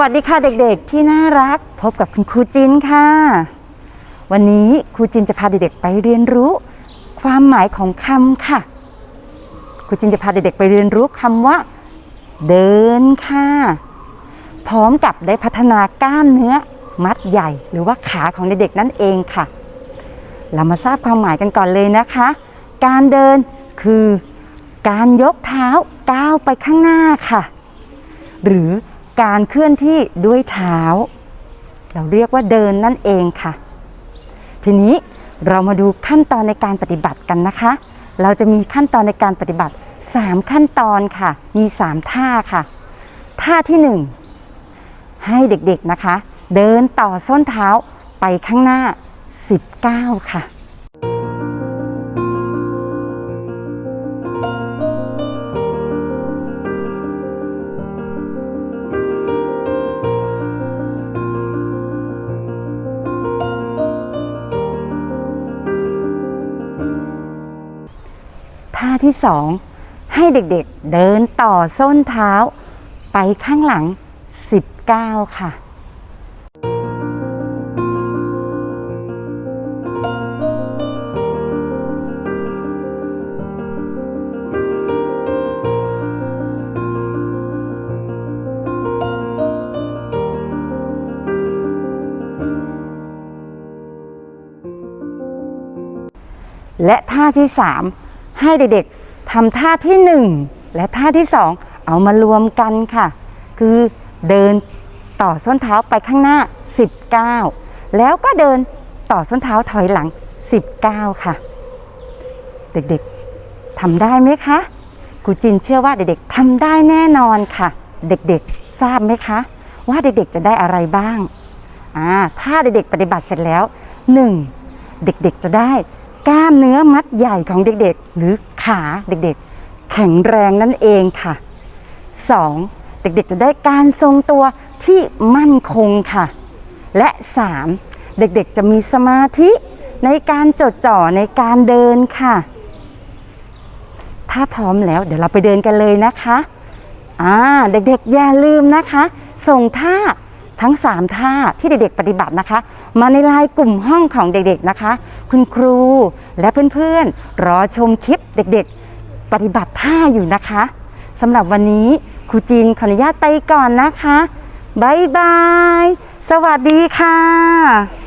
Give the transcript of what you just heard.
วัสดีค่ะเด็กๆ ที่น่ารักพบกับคุณครูจินค่ะ วันนี้ครูจินจะพาเด็กๆไปเรียนรู้ ความหมายของคำค่ะครูจินจะพาเด็กๆไปเรียนรู้คำว่า เดินค่ะ พร้อมกับได้พัฒนากล้ามเนื้อ มัดใหญ่ หรือว่าขาของเด็กๆนั่นเองค่ะ เรามาทราบความหมายกันก่อนเลยนะคะ การเดินคือ การยกเท้าก้าวไปข้างหน้าค่ะ หรือ การเคลื่อนที่ด้วยเท้า เราเรียกว่าเดินนั่นเองค่ะ ทีนี้เรามาดูขั้นตอนในการปฏิบัติกันนะคะ เราจะมีขั้นตอนในการปฏิบัติ 3 ขั้นตอนค่ะ มี 3 ท่าค่ะ ท่าที่ 1 ให้เด็กๆนะคะ เดินต่อส้นเท้าไปข้างหน้า 19 ค่ะ ท่าที่สองให้เด็กๆเดินต่อส้นเท้า ไปข้างหลัง 19 ค่ะและท่าที่ 3 ให้เด็กๆทำท่าที่1และท่าที่2เอามารวมกันค่ะ คือเดินต่อส้นเท้าไปข้างหน้า 19 แล้วก็เดินต่อส้นเท้าถอยหลัง 19 ค่ะ เด็กๆทำได้ไหมคะครูจินเชื่อว่าเด็กๆทำได้แน่นอนค่ะ เด็กๆทราบไหมคะ ว่าเด็กๆจะได้อะไรบ้างอ่าถ้าเด็กๆปฏิบัติเสร็จแล้ว 1. เด็กๆจะได้ กล้ามเนื้อมัดใหญ่ของเด็กๆ หรือขาเด็กๆ แข็งแรงนั่นเองค่ะ 2. เด็กๆจะได้การทรงตัวที่มั่นคงค่ะ และ 3. เด็กๆจะมีสมาธิในการจดจ่อในการเดินค่ะ ถ้าพร้อมแล้วเดี๋ยวเราไปเดินกันเลยนะคะ อ่า เด็กๆอย่าลืมนะคะ ส่งท่า ทั้ง 3 ท่าที่เด็กๆปฏิบัตินะคะ มาในไลน์กลุ่มห้องของเด็กๆนะคะ คุณครูและเพื่อนๆ รอชมคลิปเด็กๆ ปฏิบัติท่าอยู่นะคะสำหรับวันนี้ครูจีนขออนุญาตไปก่อนนะคะบ๊ายบาย สวัสดีค่ะ